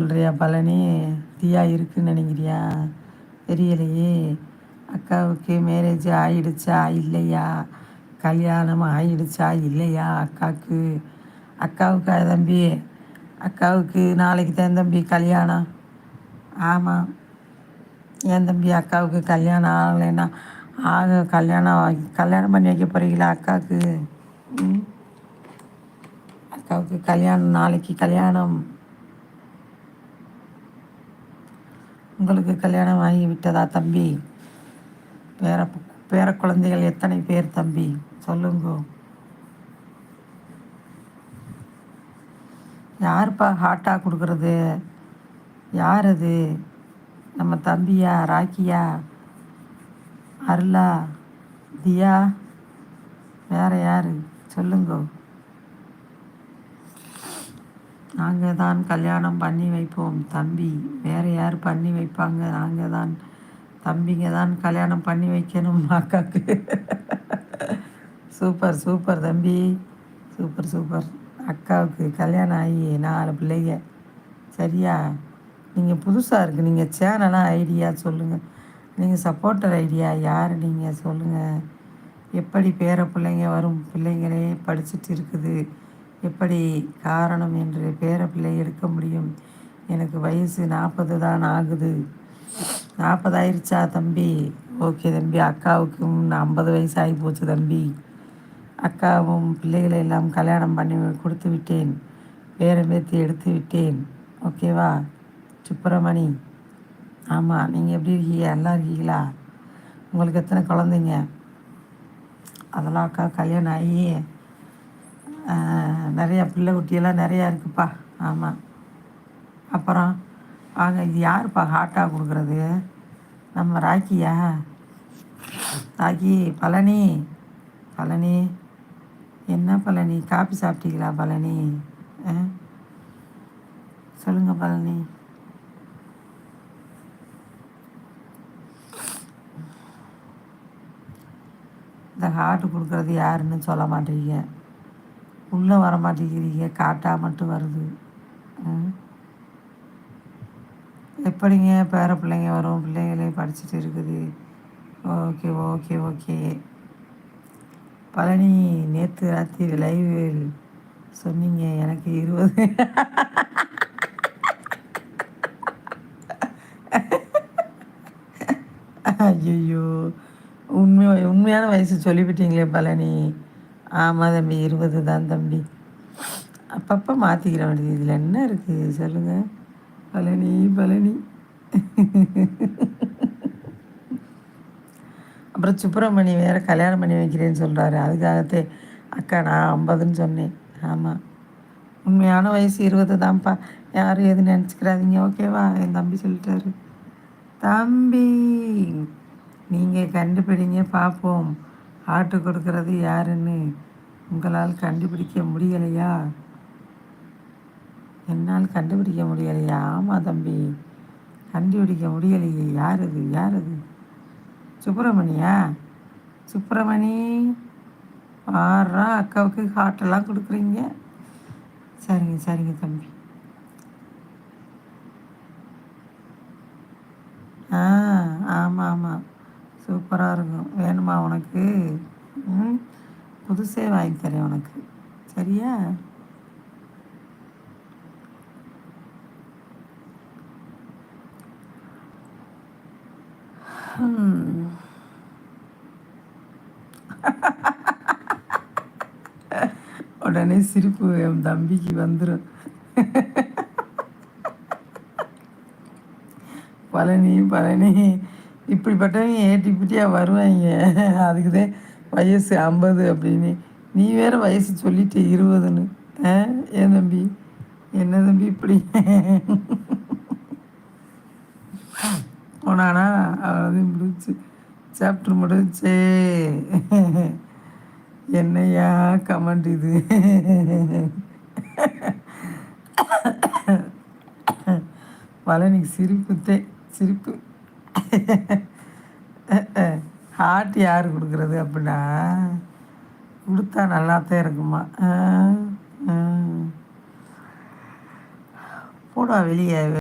சொல்கிறியா பழனி? தீயா இருக்குன்னு நினைக்கிறியா? தெரியலையே. அக்காவுக்கு மேரேஜ் ஆயிடுச்சா இல்லையா? கல்யாணம் ஆயிடுச்சா இல்லையா அக்காவுக்கு அக்காவுக்கு தம்பி அக்காவுக்கு நாளைக்கு தான் தம்பி கல்யாணம். ஆமாம் என் தம்பி அக்காவுக்கு கல்யாணம் ஆகலைன்னா ஆக கல்யாணம் கல்யாணம் பண்ணி வைக்க போகிறீங்களா அக்காவுக்கு? அக்காவுக்கு கல்யாணம் நாளைக்கு கல்யாணம். உங்களுக்கு கல்யாணம் ஆகி விட்டதா தம்பி? பேர பேர குழந்தைகள் எத்தனை பேர் தம்பி? சொல்லுங்க. யாருப்பா ஹாட்டாக கொடுக்குறது? யார் அது நம்ம தம்பியா ராக்கியா? அருளா? தியா? வேற யார்? சொல்லுங்க. நாங்கள் தான் கல்யாணம் பண்ணி வைப்போம் தம்பி. வேறு யார் பண்ணி வைப்பாங்க? நாங்கள் தான் தம்பிங்க தான் கல்யாணம் பண்ணி வைக்கணும் அக்காவுக்கு சூப்பர் சூப்பர் தம்பி. Super super. அக்காவுக்கு கல்யாணம் ஆகி நாலு பிள்ளைங்க. சரியா? நீங்கள் புதுசாக இருக்குது நீங்கள் சேனலாக ஐடியா சொல்லுங்கள் நீங்கள் சப்போர்ட்டர் ஐடியா யார் நீங்கள் சொல்லுங்கள் எப்படி பேர பிள்ளைங்க வரும்? பிள்ளைங்களே படிச்சுட்டு இருக்குது. எப்படி காரணம் என்று பேர பிள்ளை எடுக்க முடியும்? எனக்கு வயசு நாற்பது தான் ஆகுது. நாற்பதாயிருச்சா தம்பி? ஓகே தம்பி அக்காவுக்கும் ஐம்பது வயசு ஆகி போச்சு தம்பி. அக்காவும் பிள்ளைகளை எல்லாம் கல்யாணம் பண்ணி கொடுத்து விட்டேன். பேரம்பேத்தி எடுத்து விட்டேன். ஓகேவா? சுப்பிரமணி. ஆமாம் நீங்கள் எப்படி இருக்கீங்க? நல்லா இருக்கீங்களா? உங்களுக்கு எத்தனை குழந்தைங்க? அதெல்லாம் அக்கா கல்யாணம் ஆகி நிறையா பிள்ளை குட்டியெல்லாம் நிறையா இருக்குப்பா. ஆமாம் அப்புறம் வாங்க இது யாருப்பா ஹாட்டாக கொடுக்குறது? நம்ம ராக்கியா? ராக்கி பழனி. பழனி. என்ன பழனி? காப்பி சாப்பிட்டீங்களா பழனி? சொல்லுங்கள் பழனி. இந்த ஹார்ட் கொடுக்குறது யாருன்னு சொல்ல மாட்டேங்க. உள்ளே வர மாட்டேங்கிறீங்க காட்டாக மட்டும் வருது. எப்படிங்க பேர பிள்ளைங்க வரும் பிள்ளைங்களே படிச்சுட்டு இருக்குது. Okay okay okay. பழனி நேற்று ராத்திரி லைவில் சொன்னீங்க எனக்கு இருபது. ஐயோ உண்மை உண்மையான வயசு சொல்லிவிட்டீங்களே பழனி. ஆமாம் தம்பி இருபது தான் தம்பி. அப்பப்போ மாற்றிக்கிற வேண்டியது. இதில் என்ன இருக்குது சொல்லுங்கள் பழனி பழனி. அப்புறம் சுப்பிரமணி வேறு கல்யாணம் பண்ணி வைக்கிறேன்னு சொல்கிறாரு அதுக்காகத்தே அக்கா நான் ஐம்பதுன்னு சொன்னேன். ஆமாம் உண்மையான வயசு இருபது தான்ப்பா. யாரும் எது நினச்சிக்கிறாதீங்க. ஓகேவா? என் தம்பி சொல்லிட்டாரு. தம்பி நீங்கள் கண்டுபிடிங்க பார்ப்போம் ஆட்டு கொடுக்கறது யாருன்னு உங்களால் கண்டுபிடிக்க முடியலையா? என்னால் கண்டுபிடிக்க முடியலையா? ஆமாம் தம்பி கண்டுபிடிக்க முடியலையே. யார் அது யார் அது சுப்பிரமணியா? சுப்பிரமணி ஆறா அக்காவுக்கு ஹார்ட்டெல்லாம் கொடுக்குறீங்க? சரிங்க சரிங்க தம்பி. ஆ ஆமாம் ஆமாம் சூப்பராக இருக்கும். வேணுமா உனக்கு? ம் புதுசே வாங்கி தரேன் உனக்கு. சரியா? உடனே சிரிப்பு என் தம்பிக்கு வந்துடும் பழனி பழனி. இப்படிப்பட்டவங்க ஏட்டிப்பிட்டியாக வருவாங்க. அதுக்கு தான் வயசு ஐம்பது அப்படின்னு. நீ வேற வயசு சொல்லிட்டு இருபதுன்னு. ஏன் தம்பி? என்ன தம்பி இப்படி? போனானா அவ்வளோது முடிச்சு சாப்டர் முடிச்சே என்னையா கமெண்ட் இது? பழனிக்கு சிரிப்புத்தே சிரிப்பு. ஹார்ட் யார் கொடுக்குறது அப்படின்னா கொடுத்தா நல்லாத்தான் இருக்குமா? போடா வெளியே.